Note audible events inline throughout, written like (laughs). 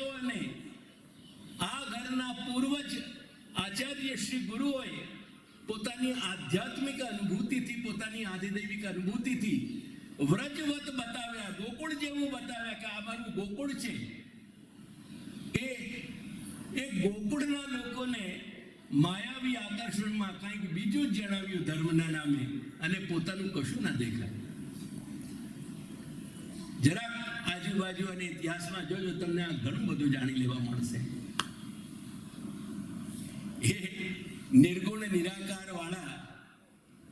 રાજાઓને આ ઘરના પૂર્વજ આચાર્ય શ્રી ગુરુઓએ પોતાની આધ્યાત્મિક અનુભૂતિથી, પોતાની આધિદૈવિક અનુભૂતિથી વ્રજવત બતાવ્યા, ગોકુળ જેવું બતાવ્યા કે આ મારું ગોકુળ છે. એ એ ગોકુળના લોકોને માયાવી આકર્ષણમાં કંઈક બીજું જ જણાવ્યું ધર્મના નામે અને પોતાનું કશું ના દેખાય. જરાક આજુબાજુ અને ઇતિહાસમાં જોજો, તમને આ ઘણું બધું જાણી લેવા મળશે. એ નિર્ગુણ નિરાકાર વાળા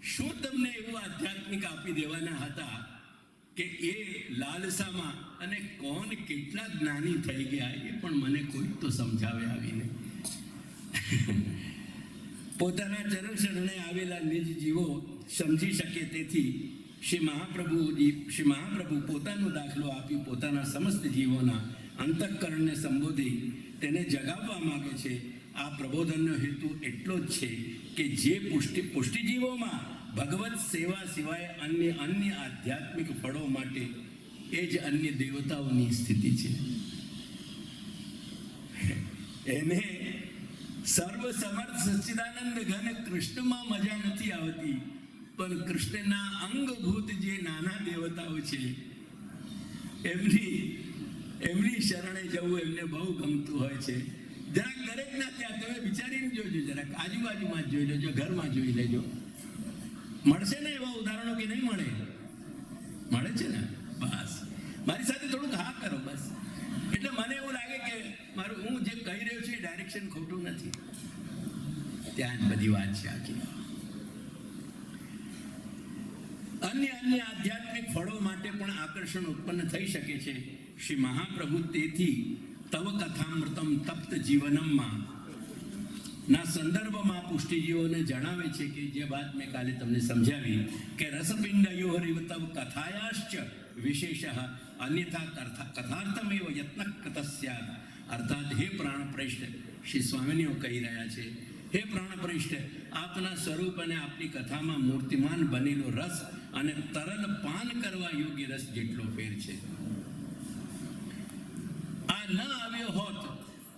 શું તમને એવું આધ્યાત્મિક આપી દેવાના હતા કે એ લાલસામાં અને કોણ કેટલા જ્ઞાની થઈ ગયા એ પણ મને કોઈ તો સમજાવે આવીને. પોતાના ચરણ શરણે આવેલા નિજ જીવો સમજી શકે તેથી શ્રી મહાપ્રભુજી, શ્રી મહાપ્રભુ પોતાનો દાખલો આપી પોતાના સમસ્ત જીવોના અંતઃકરણને સંબોધી તેને જગાવવા માગે છે. આ પ્રબોધનનો હેતુ એટલો જ છે કે જે પુષ્ટિ, પુષ્ટિજીવોમાં ભગવત સેવા સિવાય અન્ય અન્ય આધ્યાત્મિક ફળો માટે એ જ અન્ય દેવતાઓની સ્થિતિ છે. એને સર્વ સમર્થ સચ્ચિદાનંદ ઘન કૃષ્ણમાં મજા નથી આવતી. પણ કૃષ્ણના અંગભૂત જે નાના દેવતાઓ છે, એમની એમની શરણે જવું એમને બહુ ગમતું હોય છે. જરાક દરેકના ત્યાં તમે વિચારીને જોજો, જરાક આજુબાજુમાં જ જોઈ લેજો, ઘરમાં જોઈ લેજો. મળશે ને એવા ઉદાહરણો કે નહીં મળે? મળે છે ને? બસ. મારી સાથે થોડુંક હા કરો, બસ. એટલે મને એવું લાગે કે મારું, હું જે કહી રહ્યો છું એ ડાયરેક્શન ખોટું નથી. ત્યાં જ બધી વાત છે આખી. અન્ય આધ્યાત્મિક ફળો માટે પણ આકર્ષણ ઉત્પન્ન થઈ શકે છે. શ્રી મહાપ્રભુ તેથી તવ કથામૃતમ તપ્ત જીવનમમાં. ના સંદર્ભમાં પુષ્ટિજીઓને જણાવે છે કે જે વાત મેં કાલે તમને સમજાવી કે રસપિંડયોરિવ તવ કથાયાશ્ચ વિશેષ અન્યથા કથાર્થમેવ યત્ન કથસ્યાદ. અર્થાત હે પ્રાણપ્રેષ્ઠ, શ્રી સ્વામિનીઓ કહી રહ્યા છે, હે પ્રાણપ્રેષ્ઠ, આપના સ્વરૂપ અને આપની કથામાં મૂર્તિમાન બનેલો રસ અને તરલ પાન કરવા યોગ્ય રસ જેટલો ફેર છે. આ ન આવ્યો હોત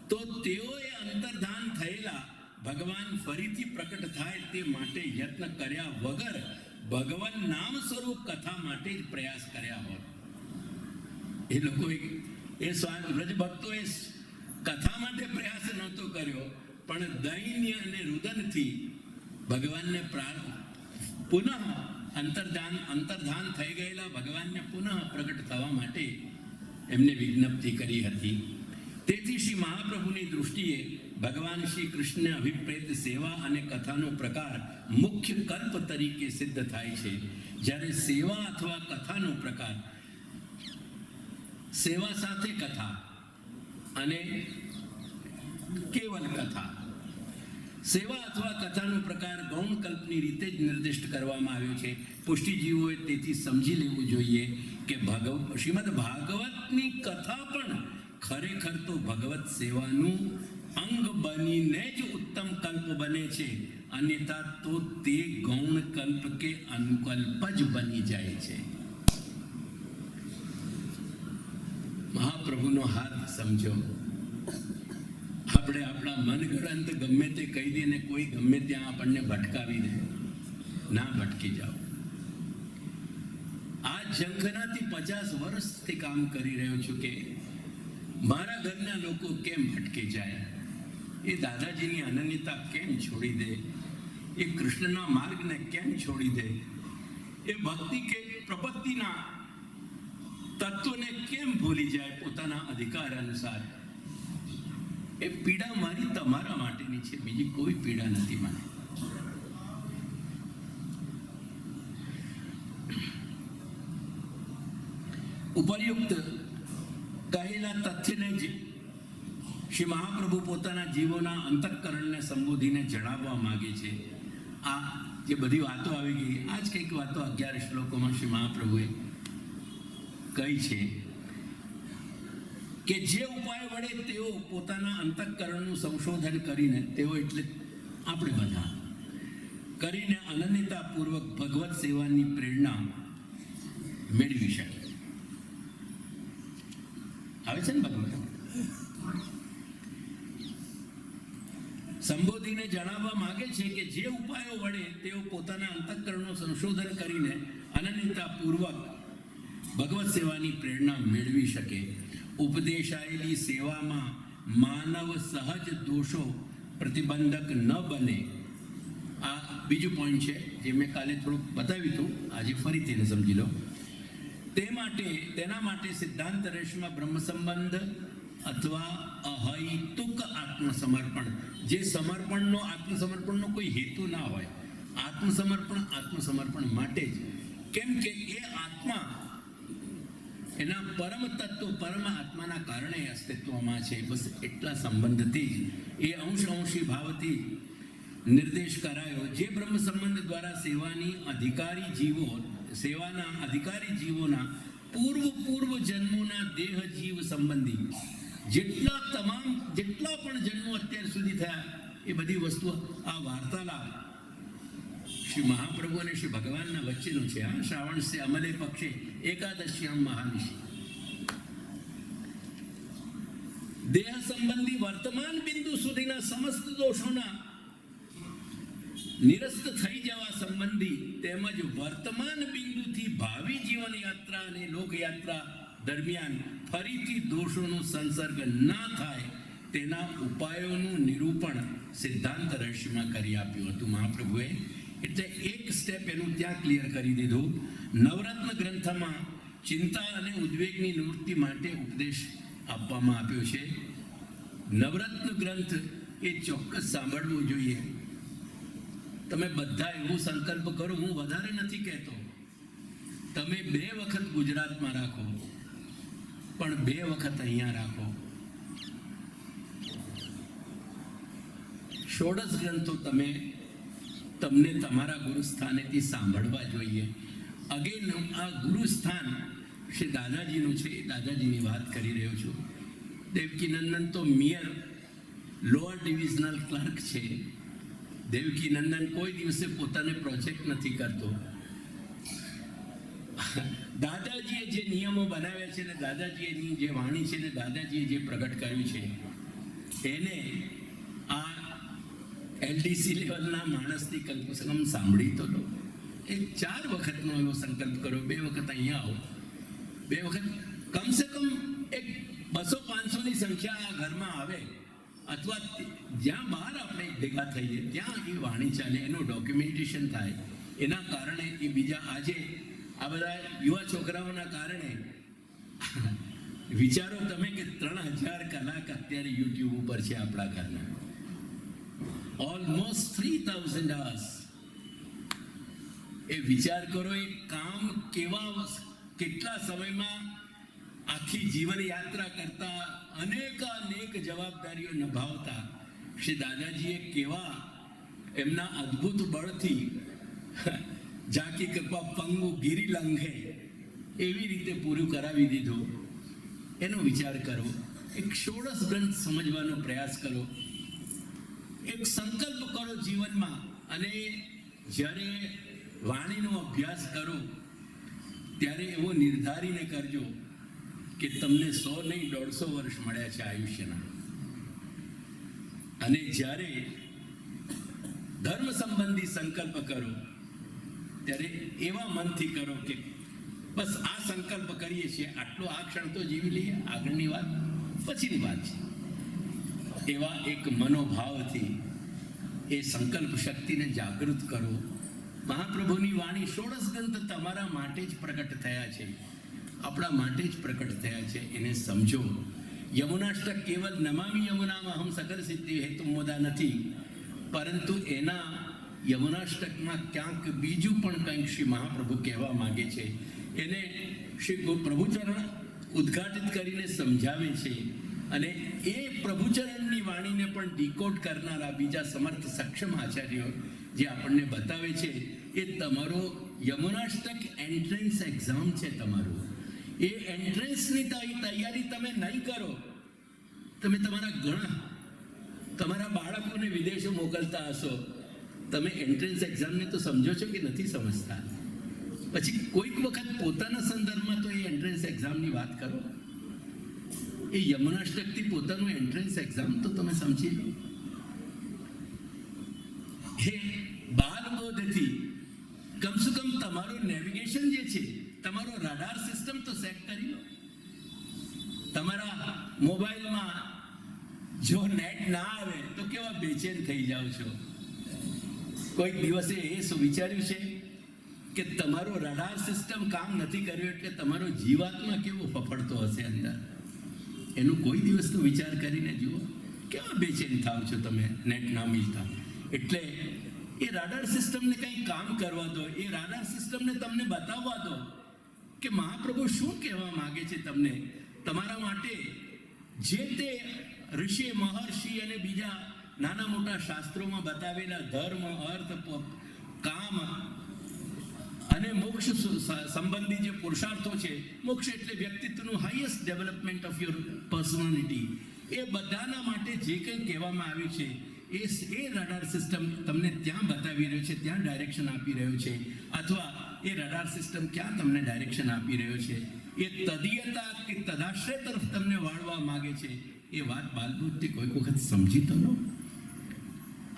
તો તેઓએ અંતર્ધાન થયેલા ભગવાન ફરીથી પ્રકટ થાય તે માટે યત્ન કર્યા વગર ભગવાન નામ સ્વરૂપ કથા માટે જ પ્રયાસ કર્યા હોત. એ લોકોએ એ વ્રજ ભક્તોએ કથા માટે પ્રયાસ નહોતો કર્યો, પણ દૈન્ય અને રુદનથી ભગવાનને પ્રાર્થ પુનઃ અંતર્ધાન અંતર્ધાન થઈ ગયેલા ભગવાનને પુનઃ પ્રગટ થવા માટે એમને વિજ્ઞપ્તિ કરી હતી. તેથી શ્રી મહાપ્રભુની દૃષ્ટિએ ભગવાન શ્રી કૃષ્ણ અભિપ્રેત સેવા અને કથાનો પ્રકાર મુખ્ય કલ્પ તરીકે સિદ્ધ થાય છે. જ્યારે સેવા અથવા કથાનો પ્રકાર સેવા સાથે કથા અને કેવલ કથા સેવા અથવા કથાનો પ્રકાર ગૌણ કલ્પની રીતે જ નિર્દિષ્ટ કરવામાં આવ્યો છે. પુષ્ટિજીવોએ તેથી સમજી લેવું જોઈએ કે ભગવ, શ્રીમદ ભાગવતની કથા પણ ખરેખર તો ભગવત સેવાનું અંગ બનીને જ ઉત્તમ કલ્પ બને છે. અન્યથા તો તે ગૌણ કલ્પ કે અનુકલ્પ જ બની જાય છે. મહાપ્રભુનો હાથ સમજો. આપણે આપણા મનગળંત ગમે તે કહી ને કોઈ ગમે ત્યાં આપણને ભટકાવી દે. ના ભટકી જાઓ. આ ઝંખનાથી પચાસ વર્ષથી કામ કરી રહ્યો છું કે મારા ઘરના લોકો કેમ ભટકી જાય? એ દાદાજીની અનન્યતા કેમ છોડી દે? એ કૃષ્ણના માર્ગને કેમ છોડી દે? એ ભક્તિ કે પ્રપત્તિના તત્વને કેમ ભૂલી જાય? પોતાના અધિકાર અનુસાર. એ પીડા મારી તમારા માટેની છે. બીજી કોઈ પીડા નથી મને ઉપરયુક્ત કહેલા તથ્યને જ શ્રી મહાપ્રભુ પોતાના જીવોના અંતઃકરણને સંબોધીને જણાવવા માગે છે. આ જે બધી વાતો આવી ગઈ આ જ કંઈક વાતો અગિયાર શ્લોકોમાં શ્રી મહાપ્રભુએ કહી છે. કે જે ઉપાય વડે તેઓ પોતાના અંતઃકરણનું સંશોધન કરીને તેઓ એટલે આપણે બધા કરીને અનન્યતાપૂર્વક ભગવત સેવાની પ્રેરણા મેળવી શકે. આવે છે ને ભગવાન સંબોધીને જણાવવા માગે છે કે જે ઉપાયો વડે તેઓ પોતાના અંતઃકરણનું સંશોધન કરીને અનન્યતાપૂર્વક ભગવત સેવાની પ્રેરણા મેળવી શકે ઉપદેશાયેલી સેવામાં માનવ સહજ દોષો પ્રતિબંધક ન બને. આ બીજું પોઈન્ટ છે, જે મેં કાલે થોડુંક બતાવ્યું હતું, આજે ફરી તેને સમજી લો. તે માટે, તેના માટે સિદ્ધાંત રેશમાં બ્રહ્મ સંબંધ અથવા અહૈતુક આત્મસમર્પણ, જે સમર્પણનો, આત્મસમર્પણનો કોઈ હેતુ ના હોય. આત્મસમર્પણ આત્મસમર્પણ માટે જ. કેમ કે એ આત્મા એના પરમ તત્વ પરમ આત્માના કારણે અસ્તિત્વમાં છે. બસ એટલા સંબંધથી જ, એ અંશ અંશી ભાવથી નિર્દેશ કરાયો. જે બ્રહ્મ સંબંધ દ્વારા સેવાની અધિકારી જીવો, સેવાના અધિકારી જીવોના પૂર્વ પૂર્વ જન્મોના દેહ જીવ સંબંધી, જેટલા તમામ, જેટલા પણ જન્મો અત્યાર સુધી થયા, એ બધી વસ્તુઓ આ વાર્તાલાપ શ્રી મહાપ્રભુ અને શ્રી ભગવાનના વચ્ચેનું છે. હા, શ્રાવણ સે અમલે પક્ષે એકાદશ્યામ મહાનિશી દેહ સંબંધી વર્તમાન બિંદુ સુધીના સમસ્ત દોષોના નિરસ્ત થઈ જવા સંબંધી તેમજ વર્તમાન બિંદુથી ભાવિ જીવન યાત્રા અને લોકયાત્રા દરમિયાન ફરીથી દોષોનો સંસર્ગ ના થાય તેના ઉપાયોનું નિરૂપણ સિદ્ધાંત રહસ્યમાં કરી આપ્યું હતું મહાપ્રભુએ. એટલે એક સ્ટેપ એનું ત્યાં ક્લિયર કરી દીધું. નવરત્ન ગ્રંથમાં ચિંતા અને ઉદ્વેગની નિવૃત્તિ માટે ઉપદેશ આપવામાં આપ્યો છે. નવરત્ન ગ્રંથ એ ચોક્કસ સાંભળવું જોઈએ. તમે બધા એવો સંકલ્પ કરો, હું વધારે નથી કહેતો. તમે બે વખત ગુજરાતમાં રાખો, પણ બે વખત અહીંયા રાખો. ષોડશ ગ્રંથો તમે તમને તમારા ગુરુસ્થાનેથી સાંભળવા જોઈએ. અગેન આ ગુરુસ્થાન શ્રી દાદાજીનું છે, એ દાદાજીની વાત કરી રહ્યો છું. દેવકીનંદન તો મિયર લોઅર ડિવિઝનલ ક્લર્ક છે. દેવકી નંદન કોઈ દિવસે પોતાને પ્રોજેક્ટ નથી કરતો. દાદાજીએ જે નિયમો બનાવ્યા છે ને દાદાજીએની જે વાણી છે ને, દાદાજીએ જે પ્રગટ કર્યું છે, એને એલડીસી લેવલના માણસની કલ્પસંગમ સાંભળી તો લો. એ ચાર વખતનો એવો સંકલ્પ કરો, બે વખત અહીંયા આવો. બે વખત, કમસે કમ એક બસો પાંચસોની સંખ્યા આ ઘરમાં આવે, અથવા જ્યાં બહાર આપણે ભેગા થઈએ, ત્યાં એ વાણી ચાલે, એનું ડોક્યુમેન્ટેશન થાય. એના કારણે એ બીજા આજે આ બધા યુવા છોકરાઓના કારણે વિચારો તમે કે ત્રણ હજાર કલાક અત્યારે યુટ્યુબ ઉપર છે આપણા ઘરના. ઓલમોસ્ટ થ્રી થાઉઝન્ડ અવર્સ એ વિચાર કરો, એ કામ કેવા કેટલા સમયમાં આખી જીવન યાત્રા કરતા અનેક અનેક જવાબદારીઓ નિભાવતા. શ્રી દાદાજીએ કેવા એમના અદ્ભુત બળથી (laughs) ઝાંકી કૃપા પંગુ ગીરી લંઘે એવી રીતે પૂરું કરાવી દીધું. એનો વિચાર કરો, એક ષોડશ ગ્રંથ સમજવાનો પ્રયાસ કરો. એક સંકલ્પ કરો જીવનમાં અને જ્યારે વાણીનો અભ્યાસ કરો, ત્યારે એવો નિર્ધારીને કરજો કે તમને સો નહીં, દોઢસો વર્ષ મળ્યા છે આયુષ્યના. અને જ્યારે ધર્મ સંબંધી સંકલ્પ કરો, ત્યારે એવા મનથી કરો કે બસ આ સંકલ્પ કરીએ છીએ. આટલો આ ક્ષણ તો જીવી લઈએ. આગળની વાત, પછીની વાત છે. એવા એક મનોભાવથી એ સંકલ્પ શક્તિને જાગૃત કરો. મહાપ્રભુની વાણી ષોડશ ગ્રંથ તમારા માટે જ પ્રગટ થયા છે. આપણા માટે જ પ્રકટ થયા છે. એને સમજો. યમુનાષ્ટક કેવલ નમામી યમુનામાં હમ સકલ સિદ્ધિ હેતુ મોદા નથી. પરંતુ એના યમુનાષ્ટકમાં ક્યાંક બીજું પણ કંઈક શ્રી મહાપ્રભુ કહેવા માંગે છે. એને શ્રી પ્રભુચરણ ઉદ્ઘાટિત કરીને સમજાવે છે. અને એ પ્રભુચરણની વાણીને પણ ડીકોડ કરનારા બીજા સમર્થ સક્ષમ આચાર્યો જે આપણને બતાવે છે એ તમારો યમુનાષ્ટક એન્ટ્રન્સ એક્ઝામ છે તમારું. એ એન્ટ્રન્સની તૈયારી તમે નહીં કરો. તમે તમારા ઘણા તમારા બાળકોને વિદેશો મોકલતા હશો. તમે એન્ટ્રન્સ એક્ઝામને તો સમજો છો કે નથી સમજતા? પછી કોઈક વખત પોતાના સંદર્ભમાં તો એ એન્ટ્રન્સ એક્ઝામની વાત કરો. એ યમુનાષ્ટકથી પોતાનું એન્ટ્રન્સ એક્ઝામ તો તમે સમજી લો. હે, બાલબોધથી કમસે કમ તમારું નેવિગેશન જે છે, તમારો રડાર સિસ્ટમ તો સેટ કરી લો. તમારા મોબાઈલમાં જો નેટ ના આવે તો કેવા બેચેન થઈ જાઓ છો. કોઈક દિવસે એ શું વિચાર્યું છે કે તમારો રડાર સિસ્ટમ કામ નથી કર્યું એટલે તમારો જીવાત્મા કેવો ફફડતો હશે અંદર? એનું કોઈ દિવસ તો વિચાર કરીને જુઓ, કેવા બેચેન થાવ છો તમે નેટ ના મિલતા. એટલે એ રાડાર સિસ્ટમને કંઈ કામ કરવા દો, એ રાડાર સિસ્ટમને તમને બતાવવા દો કે મહાપ્રભુ શું કહેવા માગે છે તમને. તમારા માટે જે તે ઋષિ, મહર્ષિ અને બીજા નાના મોટા શાસ્ત્રોમાં બતાવેલા ધર્મ, અર્થ કામ અને મોક્ષ સંબંધી જે પુરુષાર્થો છે, મોક્ષ એટલે વ્યક્તિત્વનું highest development of your personality એ બધાના માટે જે કંઈ કહેવામાં આવ્યું છે, એ એ રડાર સિસ્ટમ તમને ત્યાં બતાવી રહ્યો છે, ત્યાં ડાયરેક્શન આપી રહ્યો છે. અથવા એ રડાર સિસ્ટમ ક્યાં તમને ડાયરેક્શન આપી રહ્યો છે. એ તદીયતા કે તદાશ્રય તરફ તમને વાળવા માગે છે, એ વાત બાલબુદ્ધિ કોઈક વખત સમજી તો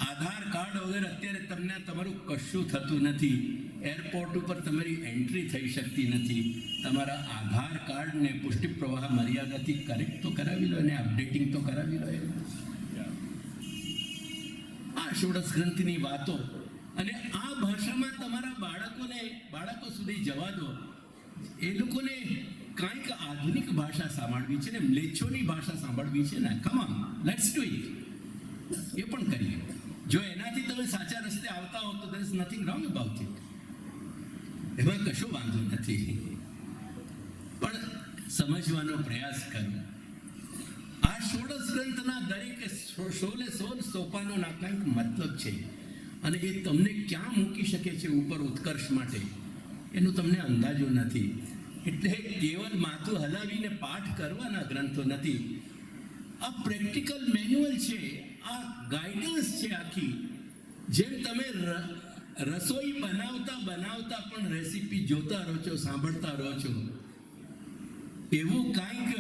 આધાર કાર્ડ વગર અત્યારે તમને તમારું કશું થતું નથી. એરપોર્ટ ઉપર તમારી એન્ટ્રી થઈ શકતી નથી. તમારા આધાર કાર્ડને પુષ્ટિ પ્રવાહ મર્યાદાથી કરેક્ટ તો કરાવી લો અને અપડેટિંગ તો કરાવી લો. આ ષોડશ ગ્રંથની વાતો. અને આ ભાષામાં તમારા બાળકોને, બાળકો સુધી જવા દો. એ લોકોને કાંઈક આધુનિક ભાષા સાંભળવી છે ને મ્લેચ્છોની ભાષા સાંભળવી છે ને. કમાન લેટ્સ ડુ ઇટ એ પણ કરીએ. જો એનાથી તમે સાચા રસ્તે આવતા હો તો there is nothing wrong about it. એમાં કશો વાંધો નથી. પણ સમજવાનો પ્રયાસ કરો. આ ષોડશ ગ્રંથના દરેક સોલે સોળ સોપાનોના કંઈક મતલબ છે. અને એ તમને ક્યાં મૂકી શકે છે ઉપર ઉત્કર્ષ માટે? એનો તમને અંદાજો નથી. એટલે કેવલ માથું હલાવીને પાઠ કરવાના ગ્રંથો નથી. આ પ્રેક્ટિકલ મેન્યુઅલ છે, આ ગાઈડન્સ છે આખી. જેમ તમે રસોઈ બનાવતા બનાવતા પણ રેસીપી જોતા રહો છો, સાંભળતા રહો છો. એવું કાંઈક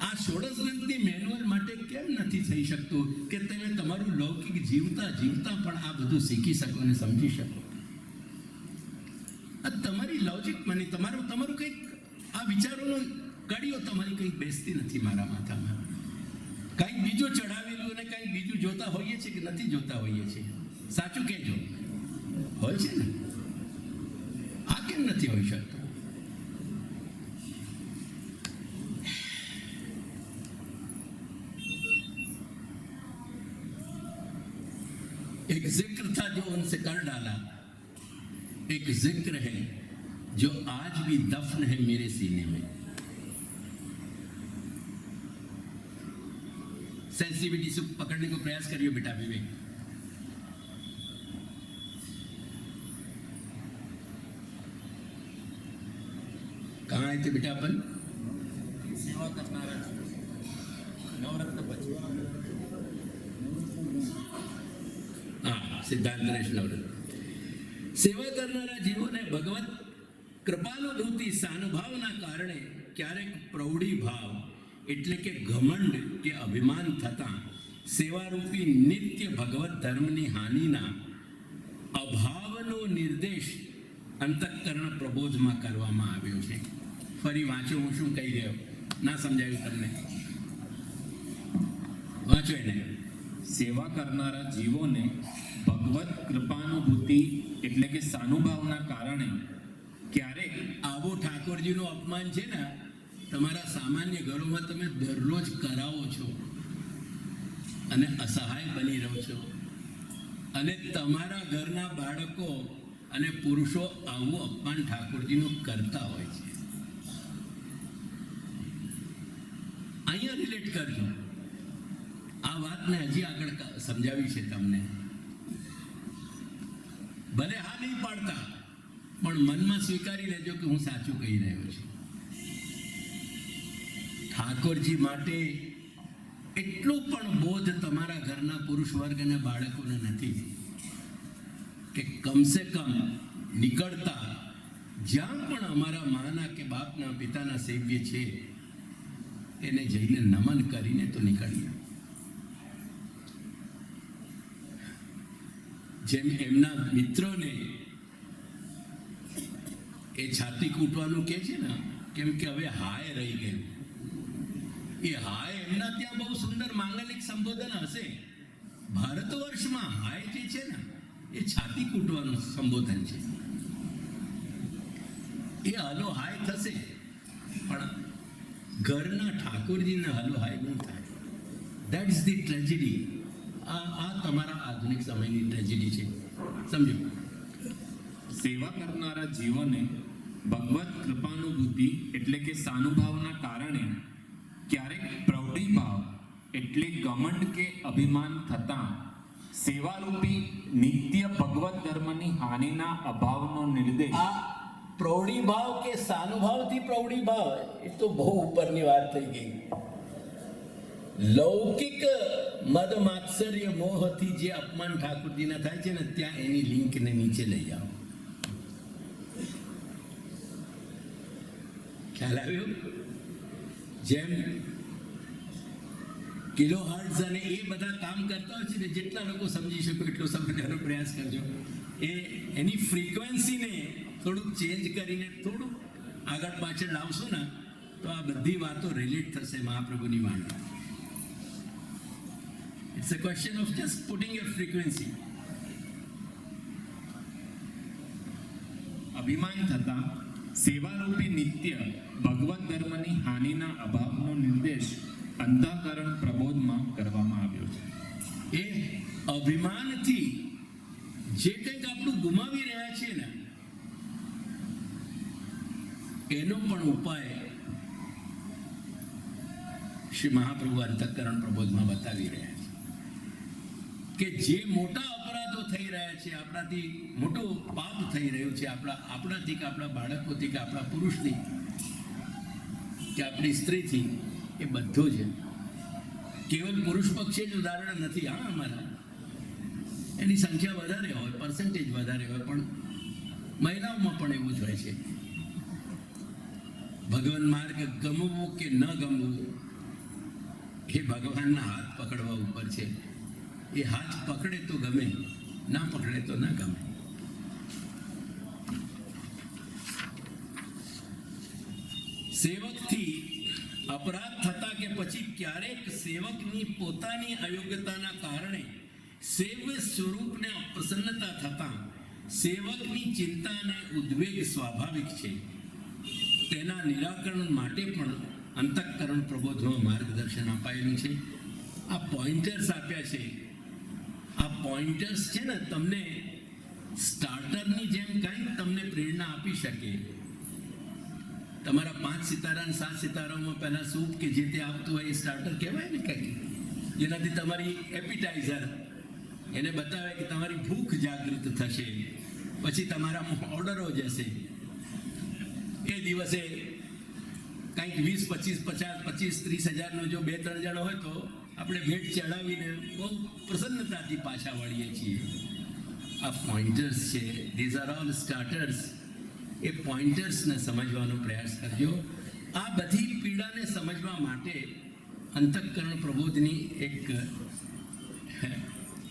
આ ષોડશ ગ્રંથની મેન્યુઅલ માટે કેમ નથી થઈ શકતું કે તમે તમારું લૌકિક જીવતા જીવતા પણ આ બધું શીખી શકો અને સમજી શકો? આ તમારી લોજિક મને, તમારું તમારું કંઈક આ વિચારોનો કડીઓ તમારી કંઈક બેસતી નથી મારા માથામાં. કંઈક બીજું ચડાવેલું અને કંઈક બીજું જોતા હોઈએ છીએ કે નથી જોતા હોઈએ છીએ? સાચું કહેજો. હોય છે ને આ કેમ નથી હોઈ શકતું एक जिक्र था जो उनसे कर डाला एक जिक्र है जो आज भी दफन है मेरे सीने में सेंसिटिविटी से पकड़ने को प्रयास करिए बेटा विवेक કે બેટા આપણ? સેવા કરનારા નવરત્ન પછી. હા સિદ્ધાંત રેશ નવરત્ન સેવા કરનારા જીવોને ભગવત કૃપાનુભૂતિ સાનુભાવના કારણે ક્યારેક પ્રૌઢી ભાવ એટલે કે ઘમંડ કે અભિમાન થતાં સેવારૂપી નિત્ય ભગવત ધર્મની હાનિના અભાવનો નિર્દેશ અંતઃકરણ પ્રબોધમાં કરવામાં આવ્યો છે. ફરી વાંચો, હું શું કહી રહ્યો? ના સમજાયું તમને? વાંચો એને. સેવા કરનારા જીવોને ભગવત કૃપાનુભૂતિ એટલે કે સાનુભાવના કારણે ક્યારેક આવો ઠાકોરજીનું અપમાન છે ને, તમારા સામાન્ય ઘરોમાં તમે દરરોજ કરાવો છો અને અસહાય બની રહો છો. અને તમારા ઘરના બાળકો અને પુરુષો આવું અપમાન ઠાકોરજીનું કરતા હોય છે. રિલેટ કરજો. આ વાતને હજી આગળ સમજાવી છે તમને. ભલે હા નહીં પાડતા, પણ મનમાં સ્વીકારી લેજો કે હું સાચું કહી રહ્યો છું. ઠાકોરજી માટે એટલો પણ બોધ તમારા ઘરના પુરુષ વર્ગ અને બાળકોને નથી કે કમસે કમ નીકળતા જ્યાં પણ અમારા માના કે બાપના પિતાના સેવ્ય છે એને જઈને નમન કરીને તો નીકળીએ જેમ એમના મિત્રોને એ છાતી કૂટવાનું કે છે ને, કેમ કે હવે હાય રહી ગયું. એ હાય એમના ત્યાં બહુ સુંદર માંગલિક સંબોધન હશે. ભારત વર્ષમાં હાય જે છે ને, એ છાતી કૂટવાનું સંબોધન છે. એ હલો હાય થશે. ઘરના ઠાકોરજીને હલો હાય નહીં થાય. દેટ ઇઝ ધી ટ્રેજેડી આ આ તમારા આધુનિક સમયની ટ્રેજેડી છે. સમજો? સેવા કરનારા જીવોને ભગવત કૃપાનુભૂતિ એટલે કે સાનુભાવના કારણે ક્યારેક પ્રૌઢિભાવ એટલે ગમંડ કે અભિમાન થતાં સેવારૂપી નિત્ય ભગવત ધર્મની હાનિના અભાવનો નિર્દેશ પ્રૌઢી ભાવ કે સાનુભાવથી પ્રૌઢી ભાવ એ તો બહુ ઉપરની વાત થઈ ગઈ. લૌકિક મદ માત્સર્ય મોહથી જે અપમાન ઠાકોરજીના થાય છે ને, ત્યાં એની લિંકને નીચે લઈ આવો. ખ્યાલ આવ્યો? જેમ કિલો હર્ટ્ઝ અને એ બધા કામ કરતા હોય છે ને, જેટલા લોકો સમજી શકો એટલો સમજવાનો પ્રયાસ કરજો. એ એની ફ્રીક્વન્સીને થોડુંક ચેન્જ કરીને થોડુંક આગળ પાછળ લાવશો ને, તો આ બધી વાતો રિલેટ થશે મહાપ્રભુની વાણી it's a question of just putting your frequency અભિમાન થતા સેવારૂપી નિત્ય ભગવત ધર્મની હાનિના અભાવનો નિર્દેશ અંતઃકરણ પ્રબોધમાં કરવામાં આવ્યો છે. એ અભિમાનથી જે કંઈક આપણું ગુમાવી રહ્યા છીએ ને એનો પણ ઉપાય શ્રી મહાપ્રભુ અંતઃકરણ પ્રબોધમાં બતાવી રહ્યા છે. કે જે મોટા અપરાધો થઈ રહ્યા છે, આપણાથી મોટું પાપ થઈ રહ્યું છે, આપણા, આપણાથી કે આપણા બાળકોથી કે આપણા પુરુષથી, કે આપણી સ્ત્રીથી, એ બધું છે. કેવલ પુરુષ પક્ષે જ ઉદાહરણ નથી, હા, અમારા. એની સંખ્યા વધારે હોય પર્સન્ટેજ વધારે હોય, પણ મહિલાઓમાં પણ એવું જ હોય છે. ભગવાન માર્ગ ગમવું કે ન ગમવું, એ ભગવાનના હાથ પકડવા ઉપર છે. એ હાથ પકડે તો ગમે, ના પકડે તો ના ગમે. સેવકથી અપરાધ થતા કે પછી ક્યારેક સેવકની પોતાની અયોગ્યતાના કારણે સેવ્ય સ્વરૂપને અપ્રસન્નતા થતા સેવકની ચિંતા અને ઉદ્વેગ સ્વાભાવિક છે. તેના નિરાકરણ માટે પણ અંતઃકરણ પ્રબોધમાં માર્ગદર્શન અપાયેલું છે. આ પોઈન્ટર્સ આપ્યા છે. આ પોઈન્ટર્સ છે ને તમને સ્ટાર્ટરની જેમ કંઈક તમને પ્રેરણા આપી શકે. તમારા પાંચ સિતારા અને સાત સિતારામાં પહેલાં સૂપ કે જે તે આપતું હોય એ સ્ટાર્ટર કહેવાય ને કંઈક? જેનાથી તમારી એપિટાઇઝર એને બતાવે કે તમારી ભૂખ જાગૃત થશે. પછી તમારા ઓર્ડરો જશે. એ દિવસે કંઈક વીસ, પચીસ, પચાસ, પચીસ, ત્રીસ હજારનો જો બે, ત્રણ જણો હોય તો આપણે ભેટ ચડાવીને બહુ પ્રસન્નતાથી પાછા વળીએ છીએ. આ પોઈન્ટર્સ છે. ધીઝ આર ઓલ સ્ટાર્ટર્સ એ પોઈન્ટર્સને સમજવાનો પ્રયાસ કરજો. આ બધી પીડાને સમજવા માટે અંતઃકરણ પ્રબોધની એક,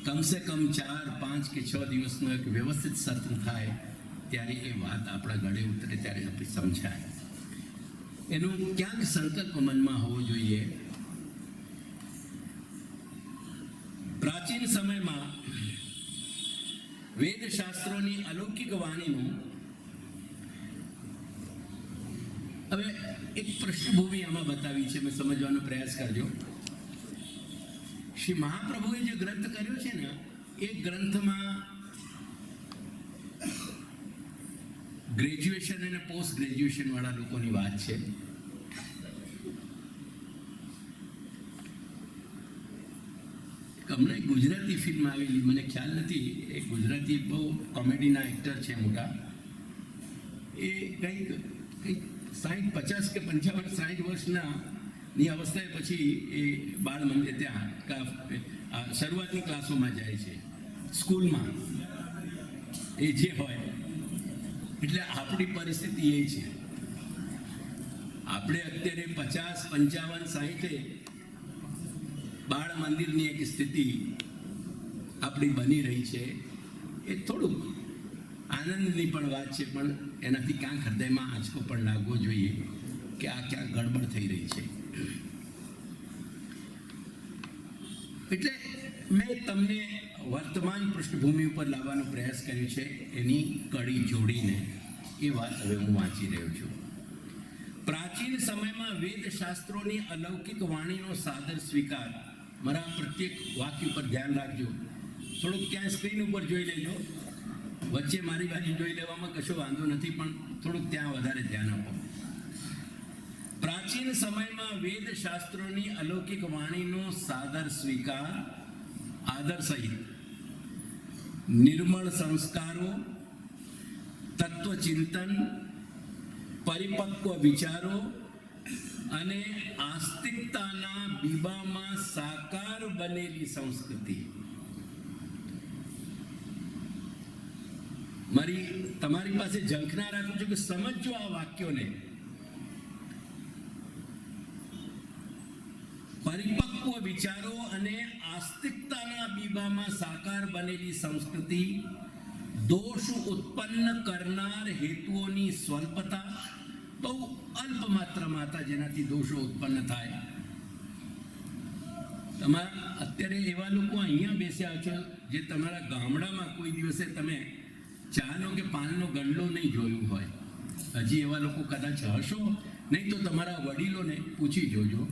કમસે કમ ચાર, પાંચ કે છ દિવસનો એક વ્યવસ્થિત સત્ર થાય. ત્યારે એ વાત આપણા ગળે ઉતરે ત્યારે આપણે સમજાય. એનું ક્યાંક સંકલ્પ મનમાં હોવો જોઈએ. પ્રાચીન સમયમાં વેદશાસ્ત્રોની અલૌકિક વાણીનું હવે એક પૃષ્ઠભૂમિ આમાં બતાવી છે મેં સમજવાનો પ્રયાસ કરજો. શ્રી મહાપ્રભુએ જે ગ્રંથ કર્યો છે ને, એ ગ્રંથમાં ગ્રેજ્યુએશન અને પોસ્ટ ગ્રેજ્યુએશન વાળા લોકોની વાત છે. હમણાં ગુજરાતી ફિલ્મ આવેલી, મને ખ્યાલ નથી, એ ગુજરાતી બહુ કોમેડીના એક્ટર છે મોટા. એ કંઈક કંઈક સાઠ પચાસ કે પંચાવન સાઠ વર્ષના ની અવસ્થાએ પછી એ બાળ મંદિર ત્યાં શરૂઆતની ક્લાસોમાં જાય છે. સ્કૂલમાં. એ જે હોય. એટલે આપણી પરિસ્થિતિ એ છે. આપણે અત્યારે પચાસ, પંચાવન, સાહીઠે બાળ મંદિરની એક સ્થિતિ આપણી બની રહી છે. એ થોડુંક આનંદની પણ વાત છે, પણ એનાથી ક્યાંક હૃદયમાં આંચકો પણ લાગવો જોઈએ કે આ ક્યાંક ગડબડ થઈ રહી છે. એટલે મેં તમને વર્તમાન પૃષ્ઠભૂમિ ઉપર લાવવાનો પ્રયાસ કર્યો છે, એની કડી જોડીને. એ વાત હવે હું વાંચી રહ્યો છું. પ્રાચીન સમયમાં વેદ શાસ્ત્રોની અલૌકિક વાણીનો સાદર સ્વીકાર. મારા પ્રત્યેક વાક્ય ઉપર ધ્યાન રાખજો. થોડુંક ક્યાં સ્ક્રીન ઉપર જોઈ લેજો. વચ્ચે મારી બાજુ જોઈ લેવામાં કશો વાંધો નથી, પણ થોડુંક ત્યાં વધારે ધ્યાન આપો. પ્રાચીન સમયમાં વેદ શાસ્ત્રોની અલૌકિક વાણીનો સાદર સ્વીકાર, આદર સહિત. નિર્મળ સંસ્કારો, તત્વચિંતન, પરિપક્વ વિચારો અને આસ્તિકતાના બીબામાં સાકાર બનેલી સંસ્કૃતિ. મારી, તમારી પાસે ઝંખના રાખું છું કે સમજો આ વાક્યોને. પરિપક્વ વિચારો અને આસ્તિકતાના બીબામાં સાકાર બનેલી સંસ્કૃતિ, દોષ ઉત્પન્ન કરનાર હેતુઓની સ્વલ્પતા, બહુ અલ્પ માત્રામાં હતા જેનાથી દોષો ઉત્પન્ન થાય. તમારા અત્યારે એવા લોકો અહીંયા બેસ્યા છો જે તમારા ગામડામાં કોઈ દિવસે તમે ચાનો કે પાનનો ગંડલો નહીં જોયું હોય. હજી એવા લોકો કદાચ હશો? નહીં તો તમારા વડીલોને પૂછી જોજો.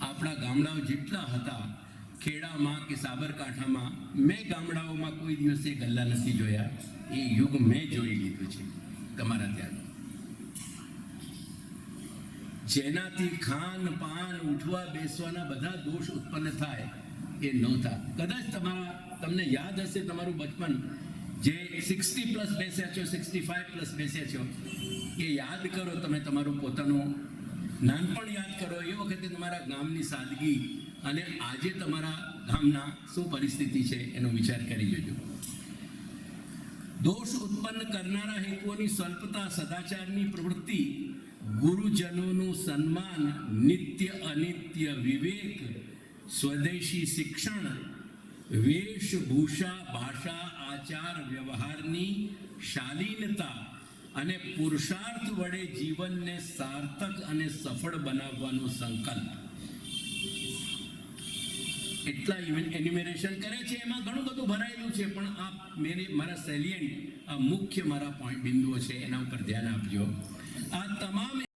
આપણા ગામડાઓ જેટલા હતા, ખેડામાં કે સાબરકાંઠામાં, મેં ગામડાઓમાં કોઈ દિવસે ગલ્લા નથી જોયા. એ યુગ મેં જોઈ લીધું છે, તમારા ત્યાં જેનાથી ખાન પાન, ઉઠવા બેસવાના બધા દોષ ઉત્પન્ન થાય એ નહોતા. કદાચ તમારા, તમને યાદ હશે તમારું બચપન, જે સિક્સટી પ્લસ બેસ્યા છો સિક્સટી ફાઈવ પ્લસ બેસ્યા છો, એ યાદ કરો તમે તમારું પોતાનું નાનપણ યાદ કરો, એ વખતે તમારા ગામની સાદગી અને આજે તમારા ગામના શું પરિસ્થિતિ છે એનો વિચાર કરી જોજો. દોષ ઉત્પન્ન કરનારા હેતુઓની સ્વલ્પતા, સદાચારની પ્રવૃત્તિ, ગુરુજનોનું સન્માન, નિત્ય અનિત્ય વિવેક, સ્વદેશી શિક્ષણ, વેશભૂષા, ભાષા, આચાર, વ્યવહારની શાલીનતા અને પુરુષાર્થ વડે જીવનને સાર્થક અને સફળ બનાવવાનો સંકલ્પ. એટલા એન્યુમેરેશન કરે છે. એમાં ઘણું બધું ભરાયેલું છે, પણ આ મેરે, મારા સેલિયન્ટ આ મુખ્ય મારા પોઈન્ટ બિંદુઓ છે, એના ઉપર ધ્યાન આપજો. આ તમામ